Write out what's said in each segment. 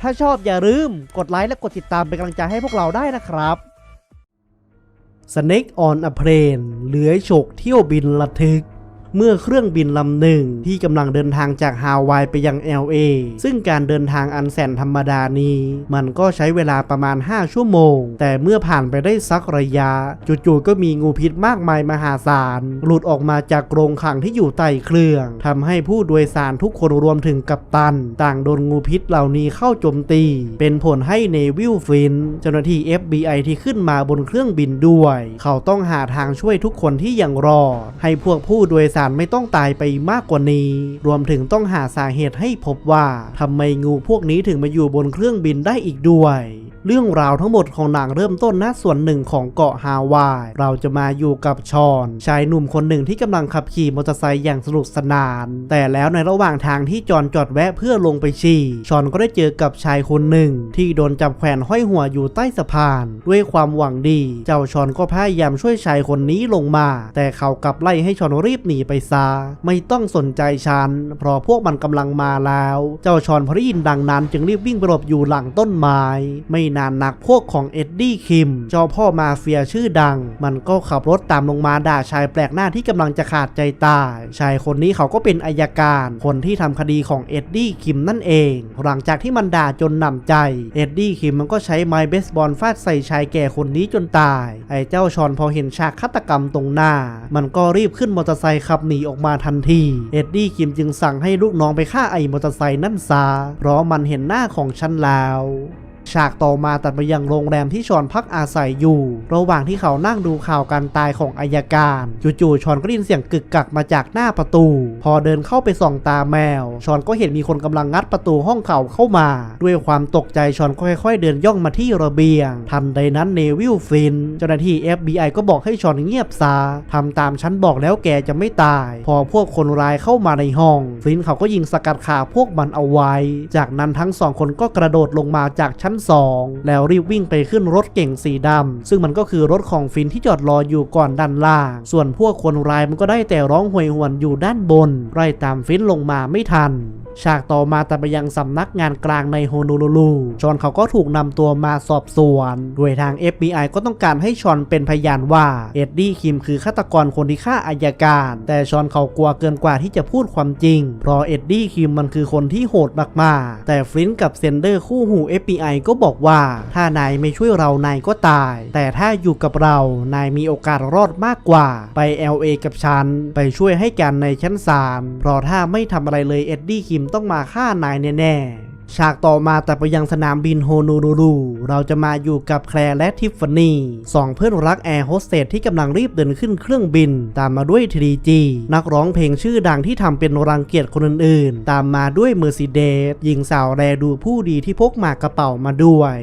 ถ้าชอบอย่าลืมกดไลค์และกดติดตามเป็นกำลังใจให้พวกเราได้นะครับ Snake on a plane เลื้อยฉกเที่ยวบินระทึก เมื่อเครื่องบินลำหนึ่งที่กำลังเดินทางจากฮาวายไปยัง LA ซึ่งการเดินทางอันแสนธรรมดานี้ มันก็ใช้เวลาประมาณ 5 ชั่วโมง แต่เมื่อผ่านไปได้สักระยะจู่ๆก็มีงูพิษมากมายมหาศาล หลุดออกมาจากกรงขังที่อยู่ใต้เครื่องทำให้ผู้โดยสารทุกคนรวมถึงกัปตัน ต่างโดนงูพิษเหล่านี้เข้าโจมตี เป็นผลให้เนวิลฟิน เจ้าหน้าที่ FBI ที่ขึ้นมาบนเครื่องบินด้วย เขาต้องหาทางช่วยทุกคนที่ยังรอดให้พวกผู้โดยสารไม่ต้องตายไปมากกว่านี้ รวมถึงต้องหาสาเหตุให้พบว่าทำไมงูพวกนี้ถึงมาอยู่บนเครื่องบินได้อีกด้วย เรื่องราวทั้งหมดของหนังเริ่มต้นณส่วนหนึ่งของเกาะฮาวาย เราจะมาอยู่กับชอน ชายหนุ่มคนหนึ่งที่กำลังขับขี่มอเตอร์ไซค์อย่างสนุกสนาน แต่แล้วในระหว่างทางที่จอนจอดแวะเพื่อลงไปฉี่ ชอนก็ได้เจอกับชายคนหนึ่ง ที่โดนจับแขวนห้อยหัวอยู่ใต้สะพาน ด้วยความหวังดี เจ้าชอนก็พยายามช่วยชายคนนี้ลงมา แต่เขากลับไล่ให้ชอนรีบหนีไปซะไม่ต้องสนใจฉัน เพราะพวกมันกำลังมาแล้ว เจ้าชอนพอได้ยินดังนั้น จึงรีบวิ่งไปหลบอยู่หลังต้นไม้ ไม่นานนักพวกของเอ็ดดี้คิมเจ้าพ่อมาเฟียชื่อดัง มันก็ขับรถตามลงมาด่าชายแปลกหน้าที่กำลังจะขาดใจตาย ชายคนนี้เขาก็เป็นอายการ คนที่ทำคดีของเอ็ดดี้คิมนั่นเอง หลังจากที่มันด่าจนหนำใจ เอ็ดดี้คิมมันก็ใช้ไม้เบสบอลฟาดใส่ชายแก่คนนี้จนตาย ไอ้เจ้าชอนพอเห็นฉากฆาตกรรมตรงหน้า มันก็รีบขึ้นมอเตอร์ไซค์ขับหนีออกมาทันที เอ็ดดี้คิมจึงสั่งให้ลูกน้องไปฆ่าไอ้มอเตอร์ไซค์นั่นซะเพราะมันเห็นหน้าของฉันแล้ว ฉากต่อมาตัดไปยังโรงแรมที่ชอนพักอาศัยอยู่ ระหว่างที่เขานั่งดูข่าวการตายของอายการจู่ๆชอนก็ได้ยินเสียงกึกกักมาจากหน้าประตู พอเดินเข้าไปส่องตาแมว ชอนก็เห็นมีคนกำลังงัดประตูห้องเขาเข้ามา ด้วยความตกใจชอนก็ค่อย ๆ เดินย่องมาที่ระเบียง ทันใดนั้นเนวิลฟิน เจ้าหน้าที่ FBI ก็บอกให้ชอนเงียบซาทำตามฉันบอกแล้วแกจะไม่ตาย พอพวกคนร้ายเข้ามาในห้อง ฟินเขาก็ยิงสกัดขาพวกมันเอาไว้ จากนั้นทั้งสองคนก็กระโดดลงมาจากชั้น2 แล้วรีบวิ่งไปขึ้นรถเก่งสีดำซึ่งมันก็คือรถของฟินที่จอดรออยู่ก่อนด้านล่าง ส่วนพวกคนร้ายมันก็ได้แต่ร้องห่วยหวนอยู่ด้านบนไล่ตามฟินลงมาไม่ทัน ฉากต่อมาตัดไปยังสำนักงานกลางในโฮโนลูลูชอนเขาก็ถูกนำตัวมาสอบสวนโดยทาง FBI ก็ต้องการให้ชอนเป็นพยานว่าเอ็ดดี้คิมคือฆาตกรคนที่ฆ่าอายการ แต่ชอนเขากลัวเกินกว่าที่จะพูดความจริง เพราะเอ็ดดี้คิมมันคือคนที่โหดมากๆ แต่ฟลินต์กับเซนเดอร์คู่หู FBI ก็บอกว่าถ้านายไม่ช่วยเรานายก็ตาย แต่ถ้าอยู่กับเรานายมีโอกาสรอดมากกว่า ไป LA กับฉันไปช่วยให้การในชั้นศาลเพราะถ้าไม่ทำอะไรเลยเอ็ดดี้คิมต้องมาฆ่านายแน่ๆ ฉากต่อมาแต่ไปยังสนามบินโฮนูรูรูเราจะมาอยู่กับแคลร์และทิฟฟานี่สองเพื่อนรักแอร์โฮสเตสที่กำลังรีบเดินขึ้นเครื่องบิน ตามมาด้วย 3G นักร้องเพลงชื่อดังที่ทำเป็นรังเกียจคนอื่นๆ ตามมาด้วยเมอร์ซิเดสหญิงสาวแรดูผู้ดีที่พกหมากกระเป๋ามาด้วย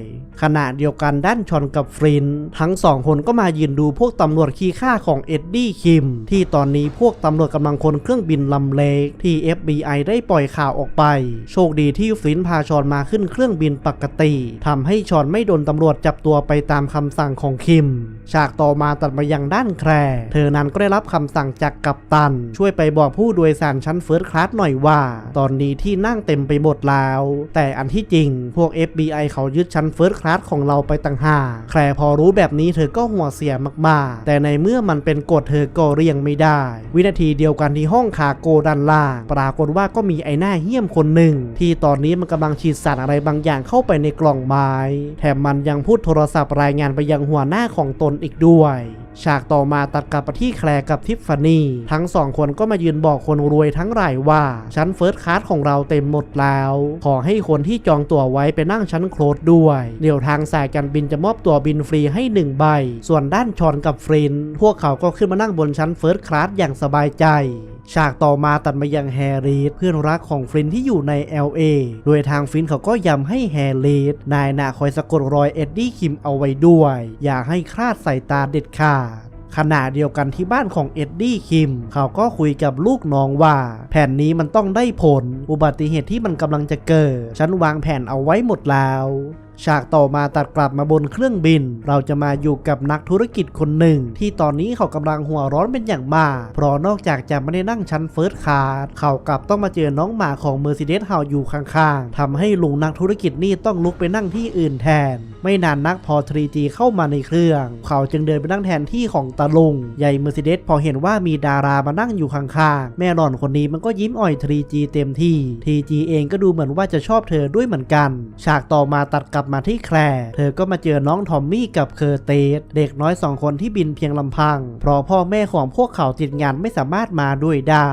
ขณะเดียวกันด้านชอนกับฟริน ทั้งสองคนก็มายืนดูพวกตำรวจขี้ข้าของเอ็ดดี้คิม ที่ตอนนี้พวกตำรวจกำลังคนเครื่องบินลำเล็กที่ FBI ได้ปล่อยข่าวออกไป โชคดีที่ฟรินพาชอนมาขึ้นเครื่องบินปกติทำให้ชอนไม่โดนตำรวจจับตัวไปตามคำสั่งของคิม ฉากต่อมาตัดมายังด้านแครเธอนั้นก็ได้รับคำสั่งจากกัปตัน ช่วยไปบอกผู้โดยสารชั้นเฟิร์สคลาสหน่อยว่า ตอนนี้ที่นั่งเต็มไปหมดแล้ว แต่อันที่จริง พวก FBI เขายึดชั้นเฟิร์สคลาสของเราไปต่างหากแครพอรู้แบบนี้เธอก็หัวเสียมากๆ แต่ในเมื่อมันเป็นกฎเธอก็เรียงไม่ได้ วินาทีเดียวกันที่ห้องคาโกด้านล่าง ปรากฏว่าก็มีไอ้หน้าเหี้ยมคนหนึ่ง ที่ตอนนี้มันกำลังฉีดสารอะไรบางอย่างเข้าไปในกล่องไม้ แถมมันยังพูดโทรศัพท์รายงานไปยังหัวหน้าของตนอีกด้วย ฉากต่อมาตัดกลับไปที่แคลร์กับทิฟฟานี่ทั้งสองคนก็มายืนบอกคนรวยทั้งหลายว่า ชั้นเฟิร์สคลาสของเราเต็มหมดแล้ว ขอให้คนที่จองตั๋วไว้ไปนั่งชั้นโคลดด้วย เดี๋ยวทางสายการบินจะมอบตั๋วบินฟรีให้หนึ่งใบ ส่วนด้านชอนกับฟริน พวกเขาก็ขึ้นมานั่งบนชั้นเฟิร์สคลาสอย่างสบายใจฉากต่อมาตัดมายังแฮร์รีดเพื่อนรักของฟรินที่อยู่ใน LA โดยทางฟรินเขาก็ย้ำให้แฮร์รีดนายนาคอยสะกดรอยเอ็ดดี้คิมเอาไว้ด้วย อย่าให้คลาดสายตาเด็ดขาด ขณะเดียวกันที่บ้านของเอ็ดดี้คิม เขาก็คุยกับลูกน้องว่า แผนนี้มันต้องได้ผล อุบัติเหตุที่มันกำลังจะเกิด ฉันวางแผนเอาไว้หมดแล้ว ฉากต่อมาตัดกลับมาบนเครื่องบิน เราจะมาอยู่กับนักธุรกิจคนหนึ่ง ที่ตอนนี้เขากำลังหัวร้อนเป็นอย่างมาก เพราะนอกจากจะไม่ได้นั่งชั้นเฟิร์สคลาสเขากลับต้องมาเจอน้องหมาของ Mercedes เฮาอยู่ข้างๆทำให้ลุงนักธุรกิจนี่ต้องลุกไปนั่งที่อื่นแทน ไม่นานนักพอ 3G เข้ามาในเครื่อง เขาจึงเดินไปนั่งแทนที่ของตาลุงใหญ่ Mercedes พอเห็นว่ามีดารามานั่งอยู่ข้างๆแม่หล่อนคนนี้มันก็ยิ้มอ่อย 3G เต็มที่ 3G เองก็ดูเหมือนว่าจะชอบเธอด้วยเหมือนกัน ฉากต่อมาตัดกลับมาที่แคลร์เธอก็มาเจอน้องทอมมี่กับเคอร์เตสเด็กน้อยสองคนที่บินเพียงลำพัง เพราะพ่อแม่ของพวกเขาติดงานไม่สามารถมาด้วยได้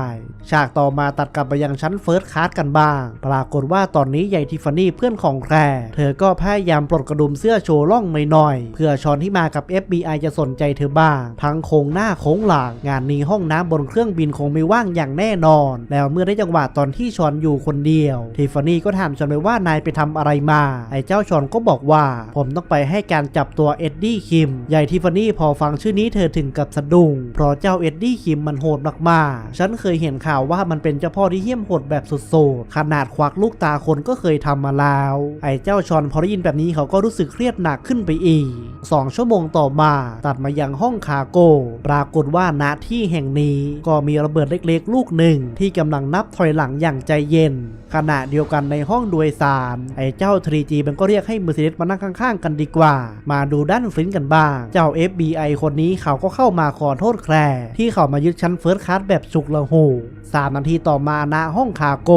ฉากต่อมาตัดกลับไปยังชั้นเฟิร์สคลาสกันบ้าง ปรากฏว่าตอนนี้ยายทิฟฟานี่เพื่อนของแคลร์เธอก็พยายามปลดกระดุมเสื้อโชว์ร่องหน่อยๆเพื่อชอนที่มากับ FBI จะสนใจเธอบ้าง ทั้งโค้งหน้าโค้งหลังงานนี้ห้องน้ำบนเครื่องบินคงไม่ว่างอย่างแน่นอน แล้วเมื่อได้จังหวะตอนที่ชอนอยู่คนเดียวทิฟฟานี่ก็ถามชอนไปว่านายไปทำอะไรมาไอ้เจ้าชอนก็บอกว่า ผมต้องไปให้การจับตัวเอ็ดดี้คิมยายทิฟฟานี่พอฟังชื่อนี้เธอถึงกับสะดุ้ง เพราะเจ้าเอ็ดดี้คิมมันโหดมากๆ ฉันเคยเห็นข่าวว่ามันเป็นเจ้าพ่อที่เหี้ยมโหดแบบสุดๆ ขนาดควักลูกตาคนก็เคยทำมาแล้ว ไอ้เจ้าชอนพอได้ยินแบบนี้เขาก็รู้สึกเครียดหนักขึ้นไปอีก2ชั่วโมงต่อมา ตัดมายังห้องคาโก้ปรากฏว่าณที่แห่งนี้ก็มีระเบิดเล็กๆ ลูกหนึ่งที่กำลังนับถอยหลังอย่างใจเย็น ขณะเดียวกันในห้องโดยสาร ไอ้เจ้า 3G มันก็เรียกให้ Mercedes มานั่งข้างๆ กันดีกว่า มาดูด้านฟลินกันบ้าง เจ้า FBI คนนี้เขาก็เข้ามาขอโทษแคลร์ที่เขามายึดชั้นเฟิร์สคลาสแบบฉุกละหูสามนาทีต่อมาณห้องคาโก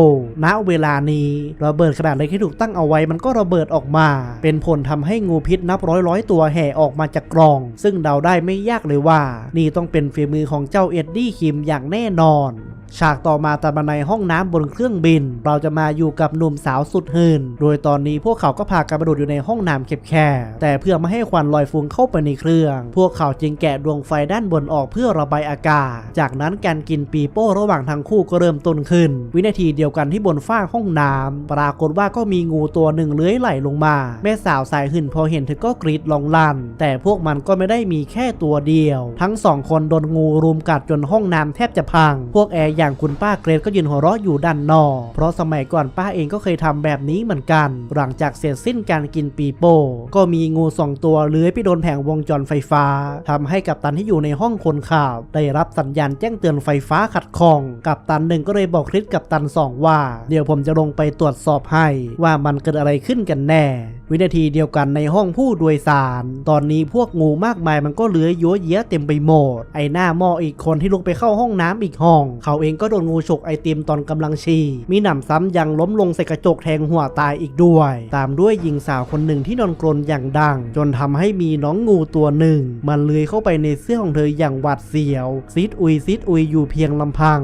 ณเวลานี้ระเบิดขนาดเล็กที่ถูกตั้งเอาไว้มันก็ระเบิดออกมา เป็นผลทำให้งูพิษนับร้อยร้อยตัวแห่ออกมาจากกล่อง ซึ่งเดาได้ไม่ยากเลยว่า นี่ต้องเป็นฝีมือของเจ้าเอ็ดดี้คิมอย่างแน่นอน ฉากต่อมาตามมาในห้องน้ำบนเครื่องบิน เราจะมาอยู่กับหนุ่มสาวสุดหื่นโดยตอนนี้พวกเขาก็พากันมาดูดอยู่ในห้องน้ำแคบๆ แต่เพื่อไม่ให้ควันลอยฟุ้งเข้าไปในเครื่อง พวกเขาจึงแกะดวงไฟด้านบนออกเพื่อระบายอากาศ จากนั้นการกินปีโป้ระหว่างทั้งคู่ก็เริ่มต้นขึ้น วินาทีเดียวกันที่บนฝ้าห้องน้ำปรากฏว่าก็มีงูตัวหนึ่งเลื้อยไหลลงมา แม่สาวสายหื่นพอเห็นเธอก็กรีดลองลั่น แต่พวกมันก็ไม่ได้มีแค่ตัวเดียว ทั้งสองคนโดนงูรุมกัดจนห้องน้ำแทบจะพัง พวกแอร์อย่างคุณป้าเกรดก็ยืนหัวเราะอยู่ด้านนอก เพราะสมัยก่อนป้าเองก็เคยทำแบบนี้เหมือนกัน หลังจากเสร็จสิ้นการกินปีโป้ ก็มีงูสองตัวเลื้อยไปโดนแผงวงจรไฟฟ้าทำให้กัปตันที่อยู่ในห้องคนข่าว ได้รับสัญญาณแจ้งเตือนไฟฟ้าขัดข้อง กัปตันหนึ่งก็เลยบอกคริสกับตันสองว่า เดี๋ยวผมจะลงไปตรวจสอบให้ ว่ามันเกิดอะไรขึ้นกันแน่ วินาทีเดียวกันในห้องผู้โดยสาร ตอนนี้พวกงูมากมายมันก็เลื้อยยัวเยียเต็มไปหมดไอหน้าหม้ออีกคนที่ลุกไปเข้าห้องน้ำอีกห้อง เขาเองก็โดนงูฉกไอติมตอนกำลังฉี่มีหนำซ้ำยังล้มลงใส่กระจกแทงหัวตายอีกด้วย ตามด้วยหญิงสาวคนหนึ่งที่นอนกรนอย่างดัง จนทำให้มีน้องงูตัวหนึ่ง มันเลื้อยเข้าไปในเสื้อของเธออย่างหวาดเสียว ซิดอุยซิดอุยอยู่เพียงลำพัง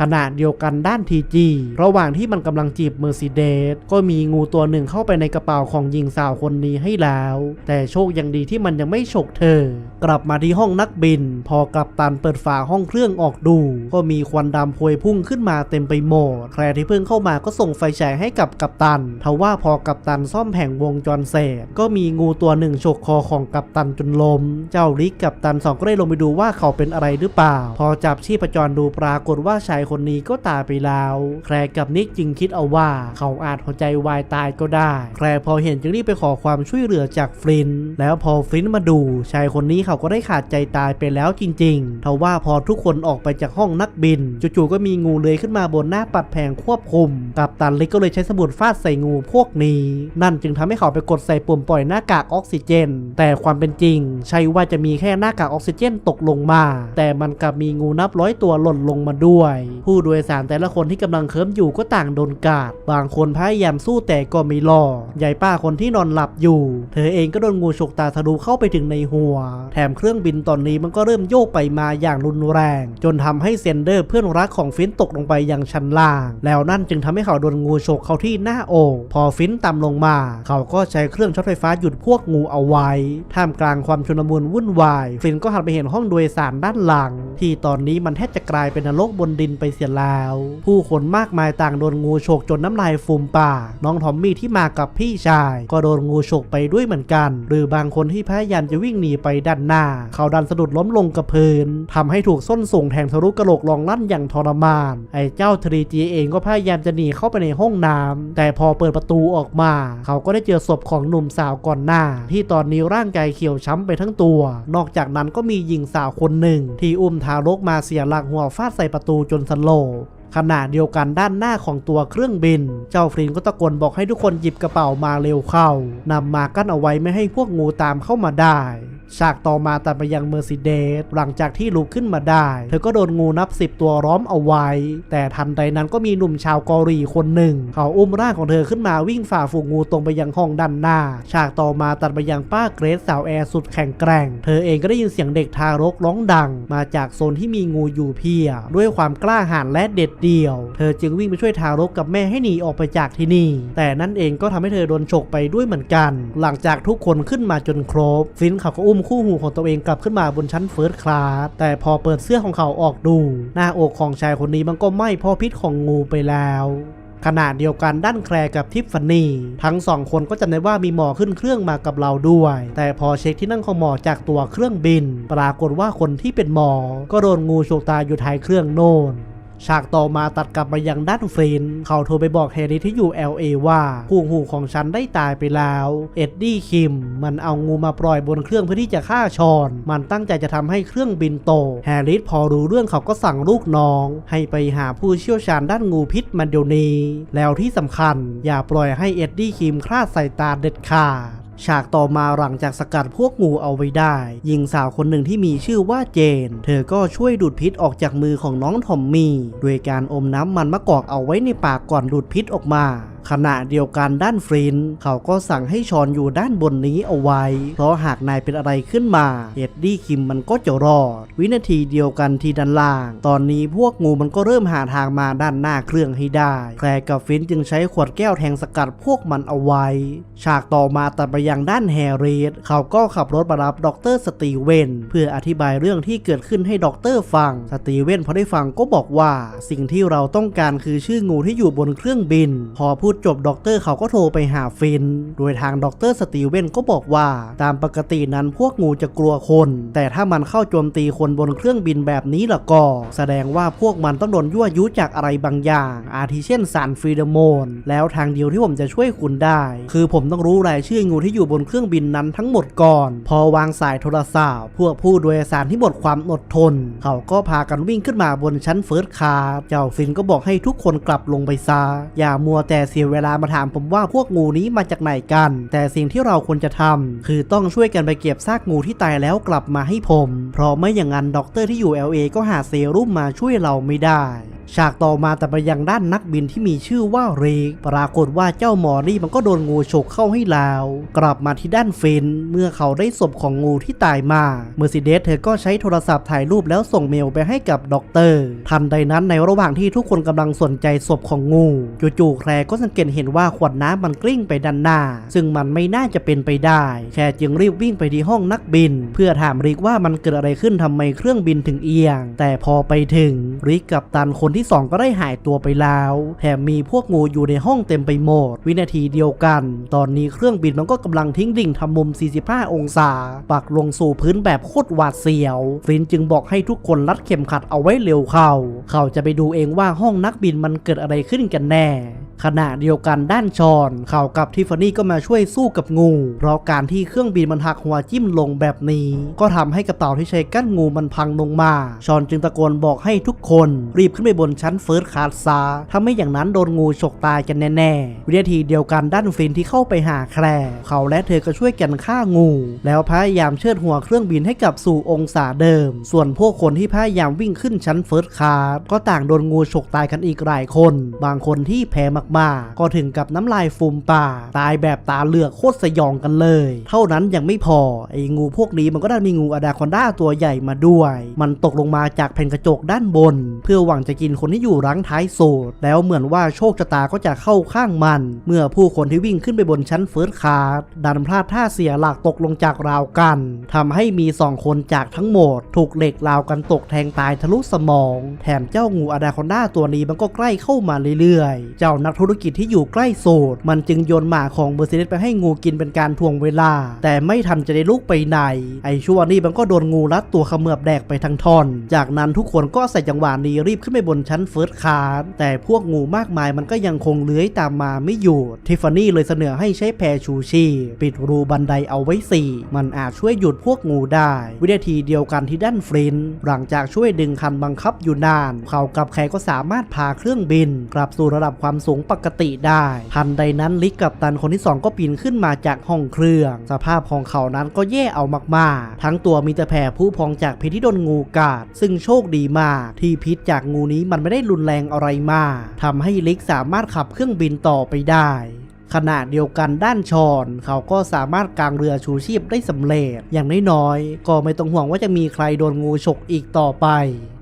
ขณะเดียวกันด้านทีจีระหว่างที่มันกำลังจีบเมอร์ซิเดสก็มีงูตัวหนึ่งเข้าไปในกระเป๋าของหญิงสาวคนนี้ให้แล้ว แต่โชคยังดีที่มันยังไม่ฉกเธอ กลับมาที่ห้องนักบิน พอกัปตันเปิดฝาห้องเครื่องออกดู ก็มีควันดำพวยพุ่งขึ้นมาเต็มไปหมดแคลร์ที่เพิ่งเข้ามาก็ส่งไฟฉายให้กับกัปตันทว่าพอกัปตันซ่อมแผงวงจรเสร็จก็มีงูตัวหนึ่งฉกคอของกัปตันจนล้ม เจ้าลิกกัปตันสองก็ได้ลงไปดูว่าเขาเป็นอะไรหรือเปล่า พอจับชีพจรดูปรากฏว่าชายคนนี้ก็ตายไปแล้ว แคร์กับนิกจึงคิดเอาว่า เขาอาจหัวใจวายตายก็ได้ แคร์พอเห็นจึงรีบไปขอความช่วยเหลือจากฟลิน แล้วพอฟลินมาดูชายคนนี้เขาก็ได้ขาดใจตายไปแล้วจริงๆทว่าพอทุกคนออกไปจากห้องนักบิน จู่ๆก็มีงูเลื้อยขึ้นมาบนหน้าปัดแผงควบคุม กับตันลิกก็เลยใช้สมุดฟาดใส่งูพวกนี้ นั่นจึงทำให้เขาไปกดใส่ปุ่มปล่อยหน้ากากออกซิเจน แต่ความเป็นจริง ใช่ว่าจะมีแค่หน้ากากออกซิเจนตกลงมา แต่มันกลับมีงูนับร้อยตัวหล่นลงมาด้วยผู้โดยสารแต่ละคนที่กำลังเคิมอยู่ก็ต่างโดนกาด บางคนพยายามสู้แต่ก็ไม่รอดยายป้าคนที่นอนหลับอยู่ เธอเองก็โดนงูฉกตาทะลุเข้าไปถึงในหัว แถมเครื่องบินตอนนี้มันก็เริ่มโยกไปมาอย่างรุนแรง จนทำให้เซนเดอร์เพื่อนรักของฟินตกลงไปยังชั้นล่าง แล้วนั่นจึงทำให้เขาโดนงูฉกเข้าที่หน้าอกพอฟินต่ำลงมา เขาก็ใช้เครื่องช็อตไฟฟ้าหยุดพวกงูเอาไว้ ท่ามกลางความชุลมุนวุ่นวาย ฟินก็หันไปเห็นห้องโดยสารด้านหลัง ที่ตอนนี้มันแทบจะกลายเป็นนรกบนดินไปเสียแล้ว ผู้คนมากมายต่างโดนงูฉกจนน้ำลายฟูมปากน้องทอมมี่ที่มากับพี่ชาย ก็โดนงูฉกไปด้วยเหมือนกัน หรือบางคนที่พยายามจะวิ่งหนีไปด้านหน้า เขาดันสะดุดล้มลงกับพื้นทำให้ถูกส้นสูงแทงทะลุกระโหลกรองลั่นอย่างทรมาน ไอ้เจ้าทรีจีเองก็พยายามจะหนีเข้าไปในห้องน้ำแต่พอเปิดประตูออกมา เขาก็ได้เจอศพของหนุ่มสาวก่อนหน้า ที่ตอนนี้ร่างกายเขียวช้ำไปทั้งตัว นอกจากนั้นก็มีหญิงสาวคนหนึ่ง ที่อุ้มทารกมาเสียหลักหัวฟาดใส่ประตูจนสล ขณะเดียวกันด้านหน้าของตัวเครื่องบิน เจ้าฟรินก็ตะโกนบอกให้ทุกคนหยิบกระเป๋ามาเร็วเข้านำมากั้นเอาไว้ไม่ให้พวกงูตามเข้ามาได้ฉากต่อมาตัดไปยังเมอร์ซิเดสหลังจากที่ลุกขึ้นมาได้ เธอก็โดนงูนับสิบตัวล้อมเอาไว้ แต่ทันใดนั้นก็มีหนุ่มชาวเกาหลีคนหนึ่ง เขาอุ้มร่างของเธอขึ้นมาวิ่งฝ่าฝูงงูตรงไปยังห้องด้านหน้า ฉากต่อมาตัดไปยังป้าเกรซสาวแอร์สุดแข็งแกร่ง เธอเองก็ได้ยินเสียงเด็กทารกร้องดัง มาจากโซนที่มีงูอยู่เพีย ด้วยความกล้าหาญและเด็ดเดียว เธอจึงวิ่งไปช่วยทารกกับแม่ให้หนีออกไปจากที่นี่ แต่นั่นเองก็ทำให้เธอโดนฉกไปด้วยเหมือนกัน หลังจากทุกคนขึ้นมาจนครบ ฟินเขาก็อุ้มคู่หูของตัวเองกลับขึ้นมาบนชั้นเฟิร์สคลาสแต่พอเปิดเสื้อของเขาออกดู หน้าอกของชายคนนี้มันก็ไหม้เพราะพิษของงูไปแล้วขณะเดียวกันด้านแคลร์กับทิฟฟานี่ทั้งสองคนก็จำได้ว่ามีหมอขึ้นเครื่องมากับเราด้วย แต่พอเช็คที่นั่งของหมอจากตัวเครื่องบิน ปรากฏว่าคนที่เป็นหมอ ก็โดนงูฉกตาอยู่ท้ายเครื่องโน่น ฉากต่อมาตัดกลับมายังด้านเฟน เขาโทรไปบอกแฮร์รี่ที่อยู่ LA ว่าคู่หูของฉันได้ตายไปแล้ว เอ็ดดี้คิม มันเอางูมาปล่อยบนเครื่องเพื่อที่จะฆ่าชอน มันตั้งใจจะทำให้เครื่องบินโตกแฮร์รี่พอรู้เรื่องเขาก็สั่งลูกน้อง ให้ไปหาผู้เชี่ยวชาญด้านงูพิษมันเดี๋ยวนี้ แล้วที่สำคัญ อย่าปล่อยให้เอ็ดดี้คิมคลาดสายตาเด็ดขาด ฉากต่อมาหลังจากสกัดพวกงูเอาไว้ได้ หญิงสาวคนหนึ่งที่มีชื่อว่าเจน เธอก็ช่วยดูดพิษออกจากมือของน้องทอมมี่โดยการอมน้ำมันมะกอกเอาไว้ในปากก่อนดูดพิษออกมา ขณะเดียวกันด้านฟริน เขาก็สั่งให้ชอนอยู่ด้านบนนี้เอาไว้ เพราะหากนายเป็นอะไรขึ้นมาเอ็ดดี้คิมมันก็จะรอด วินาทีเดียวกันที่ด้านล่าง ตอนนี้พวกงูมันก็เริ่มหาทางมาด้านหน้าเครื่องให้ได้แคลร์กับฟินจึงใช้ขวดแก้วแทงสกัดพวกมันเอาไว้ ฉากต่อมาตัดไปยังด้านแฮร์รีดเขาก็ขับรถมารับดรสตีเวนเพื่ออธิบายเรื่องที่เกิดขึ้นให้ดรฟัง สตีเวนพอได้ฟังก็บอกว่า สิ่งที่เราต้องการคือชื่องูที่อยู่บนเครื่องบิน พอพูดจบดรเขาก็โทรไปหาฟิน โดยทางดรสตีเวนก็บอกว่าตามปกตินั้นพวกงูจะกลัวคน แต่ถ้ามันเข้าโจมตีคนบนเครื่องบินแบบนี้ละก็ แสดงว่าพวกมันต้องโดนยั่วยุจากอะไรบางอย่าง อาทิเช่นสารฟีโดโมน แล้วทางเดียวที่ผมจะช่วยคุณได้ คือผมต้องรู้รายชื่องูที่อยู่บนเครื่องบินนั้นทั้งหมดก่อน พอวางสายโทรศัพท์ พวกผู้โดยสารที่หมดความอดทน เขาก็พากันวิ่งขึ้นมาบนชั้นเฟิร์สคลาสเจ้าฟินก็บอกให้ทุกคนกลับลงไปซะอย่ามัวแต่เสียเวลามาถามผมว่าพวกงูนี้มาจากไหนกัน แต่สิ่งที่เราควรจะทำคือต้องช่วยกันไปเก็บซากงูที่ตายแล้วกลับมาให้ผม เพราะไม่อย่างนั้นด็อกเตอร์ที่อยู่ LA ก็หาเซรุ่มมาช่วยเราไม่ได้ฉากต่อมาแต่ไปยังด้านนักบินที่มีชื่อว่าเรก ปรากฏว่าเจ้าหมอนี่มันก็โดนงูฉกเข้าให้แล้ว กลับมาที่ด้านเฟน เมื่อเขาได้ศพของงูที่ตายมาเมอร์ซิเดสเธอก็ใช้โทรศัพท์ถ่ายรูปแล้วส่งเมลไปให้กับด็อกเตอร์ทันใดนั้นในระหว่างที่ทุกคนกำลังสนใจศพของงูจู่ๆแคลร์ก็สังเกตเห็นว่าขวดน้ำมันกลิ้งไปด้านหน้า ซึ่งมันไม่น่าจะเป็นไปได้ แคลร์จึงรีบวิ่งไปที่ห้องนักบิน เพื่อถามริกว่ามันเกิดอะไรขึ้นทำไมเครื่องบินถึงเอียง แต่พอไปถึงริกกับตันคนที่สองก็ได้หายตัวไปแล้วแถมมีพวกงูอยู่ในห้องเต็มไปหมด วินาทีเดียวกัน ตอนนี้เครื่องบินมันก็กำลังทิ้งดิ่งทำมุม 45 องศา ปักลงสู่พื้นแบบโคตรหวาดเสียว ฟินจึงบอกให้ทุกคนรัดเข็มขัดเอาไว้เร็วเข้า เขาจะไปดูเองว่าห้องนักบินมันเกิดอะไรขึ้นกันแน่ ขณะเดียวกันด้านชอน เขากับทิฟฟานี่ก็มาช่วยสู้กับงู เพราะการที่เครื่องบินมันหักหัวจิ้มลงแบบนี้ ก็ทำให้กระเป๋าที่ใช้กั้นงูมันพังลงมา ชอนจึงตะโกนบอกให้ทุกคน รีบขึ้นไปบนชั้นเฟิร์สคลาสซาถ้าไม่อย่างนั้นโดนงูฉกตายกันแน่ๆวินาทีเดียวกันด้านฟินที่เข้าไปหาแคร์เขาและเธอก็ช่วยกันฆ่างู แล้วพยายามเชิดหัวเครื่องบินให้กลับสู่องศาเดิม ส่วนพวกคนที่พยายามวิ่งขึ้นชั้นเฟิร์สคลาสก็ต่างโดนงูฉกตายกันอีกหลายคน บางคนที่แพ้มากๆ ก็ถึงกับน้ำลายฟูมปากตายแบบตาเหลือกโคตรสยองกันเลย เท่านั้นยังไม่พอไอ้งูพวกนี้มันก็ได้มีงูอดาคอนด้าตัวใหญ่มาด้วย มันตกลงมาจากแผ่นกระจกด้านบน เพื่อหวังจะกินคนที่อยู่รังท้ายโสดแล้วเหมือนว่าโชคชะตาก็จะเข้าข้างมัน เมื่อผู้คนที่วิ่งขึ้นไปบนชั้นเฟิร์สคลาสดันพลาดท่าเสียหลักตกลงจากราวกันทำให้มีสองคนจากทั้งหมด ถูกเหล็กราวกันตกแทงตายทะลุสมอง แถมเจ้างูอดาคอนด้าตัวนี้มันก็ใกล้เข้ามาเรื่อยๆ เจ้านักธุรกิจที่อยู่ใกล้โสดมันจึงโยนหมาของเมอร์เซเดสไปให้งูกินเป็นการทวงเวลา แต่ไม่ทันจะได้ลุกไปไหน ไอชั่วนี่มันก็โดนงูรัดตัวขมือบแดกไปทั้งท่อน จากนั้นทุกคนก็ใส่จังหวะนี้รีบขึ้นไปบนชั้นเฟิร์สคลาสแต่พวกงูมากมายมันก็ยังคงเลื้อยตามมาไม่หยุดทิฟฟานี่เลยเสนอให้ใช้แพรชูชีพปิดรูบันไดเอาไว้สี่มันอาจช่วยหยุดพวกงูได้ วินาทีเดียวกันที่ด้านฟริน หลังจากช่วยดึงคันบังคับอยู่นาน เขากับแขกก็สามารถพาเครื่องบิน กลับสู่ระดับความสูงปกติได้ ทันใดนั้นลิกกับตันคนที่สองก็ปีนขึ้นมาจากห้องเครื่อง สภาพของเขานั้นก็แย่เอามากๆ ทั้งตัวมีแต่แผลผู้พองจากพิษที่โดนงูกัด ซึ่งโชคดีมากที่พิษจากงูนี้มันไม่ได้รุนแรงอะไรมากทำให้ลิกสามารถขับเครื่องบินต่อไปได้ ขณะเดียวกันด้านชอนเขาก็สามารถกางเรือชูชีพได้สำเร็จ อย่างน้อยๆก็ไม่ต้องห่วงว่าจะมีใครโดนงูฉกอีกต่อไป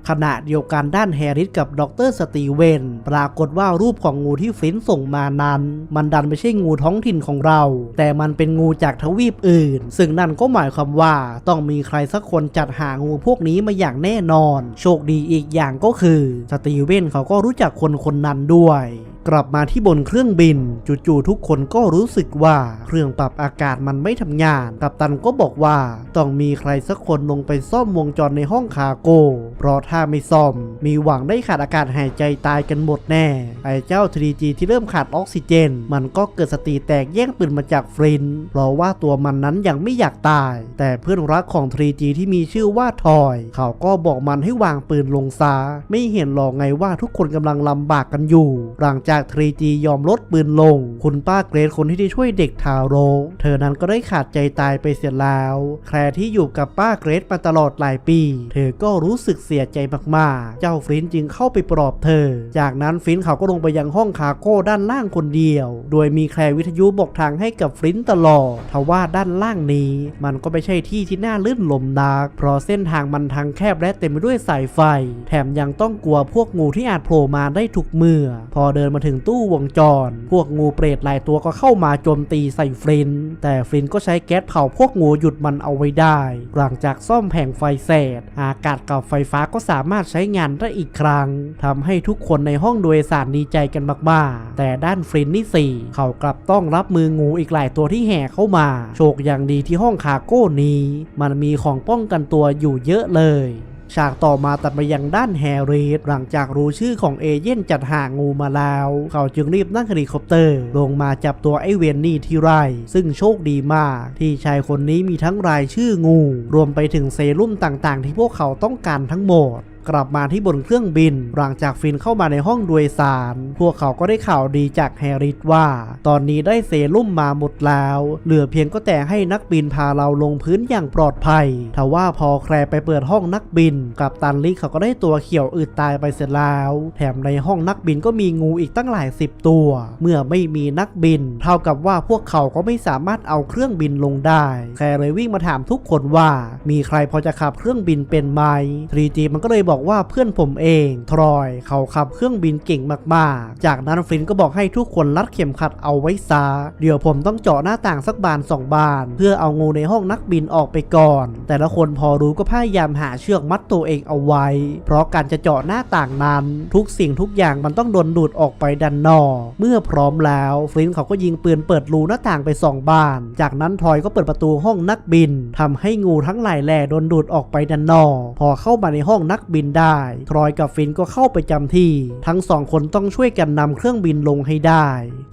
ขณะเดียวกันด้านแฮริสกับดรสตีเวน ปรากฏว่ารูปของงูที่ฟินส่งมานั้น มันดันไม่ใช่งูท้องถิ่นของเรา แต่มันเป็นงูจากทวีปอื่น ซึ่งนั่นก็หมายความว่าต้องมีใครสักคนจัดหางูพวกนี้มาอย่างแน่นอน โชคดีอีกอย่างก็คือ สตีเวนเขาก็รู้จักคนคนนั้นด้วย กลับมาที่บนเครื่องบิน จู่ๆทุกคนก็รู้สึกว่าเครื่องปรับอากาศมันไม่ทำงาน กัปตันก็บอกว่าต้องมีใครสักคนลงไปซ่อมวงจรในห้องคาร์โก้เพราะถ้า้าไม่ซ่อม มีหวังได้ขาดอากาศหายใจตายกันหมดแน่ ไอ้เจ้า 3G ที่เริ่มขาดออกซิเจน มันก็เกิดสติแตกแย่งปืนมาจากฟริน เพราะว่าตัวมันนั้นยังไม่อยากตาย แต่เพื่อนรักของ 3G ที่มีชื่อว่าทอย เขาก็บอกมันให้วางปืนลงซา ไม่เห็นหรอกไงว่าทุกคนกำลังลำบากกันอยู่ หลังจาก 3G ยอมลดปืนลง คุณป้าเกรซคนที่ได้ช่วยเด็กทารกเธอนั้นก็ได้ขาดใจตายไปเสียแล้ว แคร์ที่อยู่กับป้าเกรซมาตลอดหลายปี เธอก็รู้สึกเสียใจมากๆ เจ้าฟินจึงเข้าไปปลอบเธอ จากนั้นฟินเขาก็ลงไปยังห้องคาโก้ด้านล่างคนเดียว โดยมีแคลร์วิทยุบอกทางให้กับฟินตลอดทว่าด้านล่างนี้ มันก็ไม่ใช่ที่ที่น่าลื่นลมนัก เพราะเส้นทางมันทางแคบและเต็มไปด้วยสายไฟ แถมยังต้องกลัวพวกงูที่อาจโผล่มาได้ทุกเมื่อ พอเดินมาถึงตู้วงจร พวกงูเปรตหลายตัวก็เข้ามาโจมตีใส่ฟิน แต่ฟินก็ใช้แก๊สเผาพวกงูหยุดมันเอาไว้ได้ หลังจากซ่อมแผงไฟเสร็จอากาศกับไฟฟ้าก็สาามารถใช้งานได้อีกครั้งทำให้ทุกคนในห้องโดยสารดีใจกันมากๆ แต่ด้านฟลินนี่สี่เขากลับต้องรับมืองูอีกหลายตัวที่แห่เข้ามา โชคอย่างดีที่ห้องคาโก้นี้ มันมีของป้องกันตัวอยู่เยอะเลย ฉากต่อมาตัดไปยังด้านแฮร์รีดหลังจากรู้ชื่อของเอเย่นจัดหางูมาแล้ว เขาจึงรีบนั่งเฮลิคอปเตอร์ ลงมาจับตัวไอเวนนี่ที่ไร่ ซึ่งโชคดีมาก ที่ชายคนนี้มีทั้งรายชื่องู รวมไปถึงเซรุ่มต่างๆ ที่พวกเขาต้องการทั้งหมด กลับมาที่บนเครื่องบิน หลังจากฟินเข้ามาในห้องโดยสาร พวกเขาก็ได้ข่าวดีจากแฮร์ริสว่า ตอนนี้ได้เซรุ่มมาหมดแล้ว เหลือเพียงก็แต่ให้นักบินพาเราลงพื้นอย่างปลอดภัยทว่าพอแคร์ไปเปิดห้องนักบิน กับตันลิเขาก็ได้ตัวเขียวอืดตายไปเสร็จแล้ว แถมในห้องนักบินก็มีงูอีกตั้งหลายสิบตัว เมื่อไม่มีนักบิน เท่ากับว่าพวกเขาก็ไม่สามารถเอาเครื่องบินลงได้ แคร์เลยวิ่งมาถามทุกคนว่า มีใครพอจะขับเครื่องบินเป็นไหม 3G มันก็เลยบอกอกว่าเพื่อนผมเอง ทรอยเขาขับเครื่องบินเก่งมากๆ จากนั้นฟลินก็บอกให้ทุกคนรัดเข็มขัดเอาไว้ซาเดี๋ยวผมต้องเจาะหน้าต่างสักบานสองบาน เพื่อเอางูในห้องนักบินออกไปก่อน แต่ละคนพอรู้ก็พยายามหาเชือกมัดตัวเองเอาไว้ เพราะการจะเจาะหน้าต่างนั้น ทุกสิ่งทุกอย่างมันต้องโดนดูดออกไปดันนอ เมื่อพร้อมแล้วฟลินเขาก็ยิงปืนเปิดรูหน้าต่างไปสองบาน จากนั้นทอยก็เปิดประตูห้องนักบินทำให้งูทั้งหลายแหล่โดนดูดออกไปดันนอ พอเข้ามาในห้องนักบินได้ ทรอยกับฟินก็เข้าไปจำที่ ทั้งสองคนต้องช่วยกันนำเครื่องบินลงให้ได้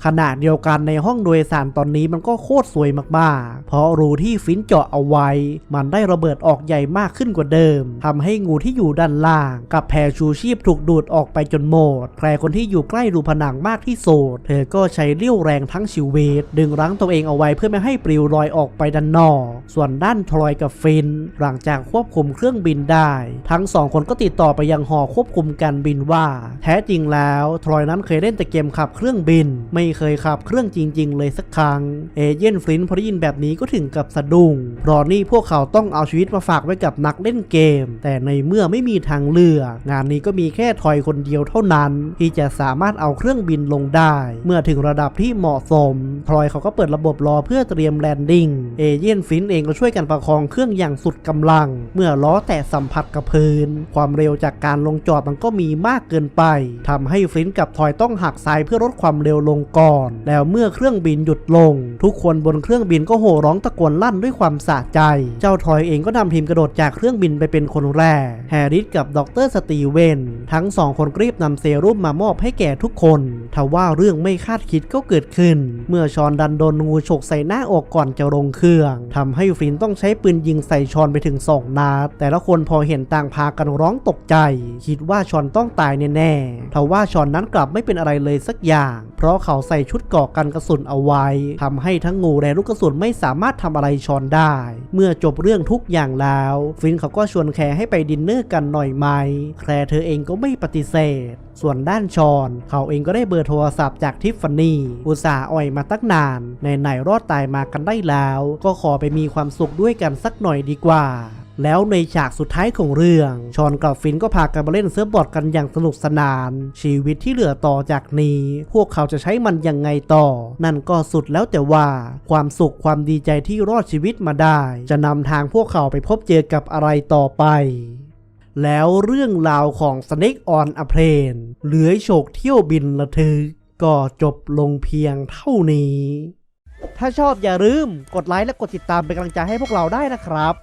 ขณะเดียวกันในห้องโดยสารตอนนี้มันก็โคตรสวยมากๆ เพราะรูที่ฟินเจาะเอาไว้ มันได้ระเบิดออกใหญ่มากขึ้นกว่าเดิมทำให้งูที่อยู่ด้านล่าง กับแพรชูชีพถูกดูดออกไปจนหมดใครคนที่อยู่ใกล้รูผนังมากที่สุดเธอก็ใช้เรี่ยวแรงทั้งชีวิต ดึงรั้งตัวเองเอาไว้เพื่อไม่ให้ปลิวลอยออกไปด้านนอก ส่วนด้านทรอยกับฟิน หลังจากควบคุมเครื่องบินได้ ทั้งสองคนก็ติดต่อไปยังหอควบคุมการบินว่า แท้จริงแล้วทรอยนั้นเคยเล่นแต่เกมขับเครื่องบิน ไม่เคยขับเครื่องจริง ๆ เลยสักครั้งเอเจนต์ฟลินท์พอได้ยินแบบนี้ก็ถึงกับสะดุ้งเพราะนี่พวกเขาต้องเอาชีวิตมาฝากไว้กับนักเล่นเกม แต่ในเมื่อไม่มีทางเลือกงานนี้ก็มีแค่ทอยคนเดียวเท่านั้น ที่จะสามารถเอาเครื่องบินลงได้ เมื่อถึงระดับที่เหมาะสมทรอยเขาก็เปิดระบบรอเพื่อเตรียมแลนดิ้งเอเจนต์ฟลินท์เองก็ช่วยกันประคองเครื่องอย่างสุดกำลัง เมื่อล้อแตะสัมผัสกับพื้น ความเร็วจากการลงจอดมันก็มีมากเกินไปทำให้ฟลินท์กับทอยต้องหักซ้ายเพื่อลดความเร็วลงก่อน แล้วเมื่อเครื่องบินหยุดลง ทุกคนบนเครื่องบินก็โห่ร้องตะโกนลั่นด้วยความสะใจ เจ้าทอยเองก็นำทีมกระโดดจากเครื่องบินไปเป็นคนแรก แฮร์ริสกับดรสตีเวน ทั้งสองคนรีบนำเซรุ่มมามอบให้แก่ทุกคนทว่าเรื่องไม่คาดคิดก็เกิดขึ้น เมื่อชอนดันโดนงูฉกใส่หน้าอกก่อนจะลงเครื่องทำให้ฟลินต้องใช้ปืนยิงใส่ชอนไปถึงสองนัดแต่ละคนพอเห็นต่างพากันร้องตกใจ คิดว่าชอนต้องตายแน่ๆทว่าชอนนั้นกลับไม่เป็นอะไรเลยสักอย่าง เพราะเขาใส่ชุดเกราะกันกระสุนเอาไว้ทำให้ทั้งงูและลูกกระสุนไม่สามารถทำอะไรชอนได้ เมื่อจบเรื่องทุกอย่างแล้ว ฟินเขาก็ชวนแคร์ให้ไปดินเนอร์กันหน่อยไหม แคร์เธอเองก็ไม่ปฏิเสธ ส่วนด้านชอน เขาเองก็ได้เบอร์โทรศัพท์จากทิฟฟานี่ อุตส่าห์อ่อยมาตั้งนาน ในไหนรอดตายมากันได้แล้ว ก็ขอไปมีความสุขด้วยกันสักหน่อยดีกว่า แล้วในฉากสุดท้ายของเรื่อง ชอนกับฟินก็พากันมาเล่นเซิร์ฟบอร์ดกันอย่างสนุกสนาน ชีวิตที่เหลือต่อจากนี้ พวกเขาจะใช้มันยังไงต่อ นั่นก็สุดแล้วแต่ว่า ความสุขความดีใจที่รอดชีวิตมาได้ จะนำทางพวกเขาไปพบเจอกับอะไรต่อไปแล้วเรื่องราวของ Snake on a Plane เหลือโฉกเที่ยวบินระทึก ก็จบลงเพียงเท่านี้ ถ้าชอบอย่าลืม กดไลค์และกดติดตามเป็นกำลังใจให้พวกเราได้นะครับ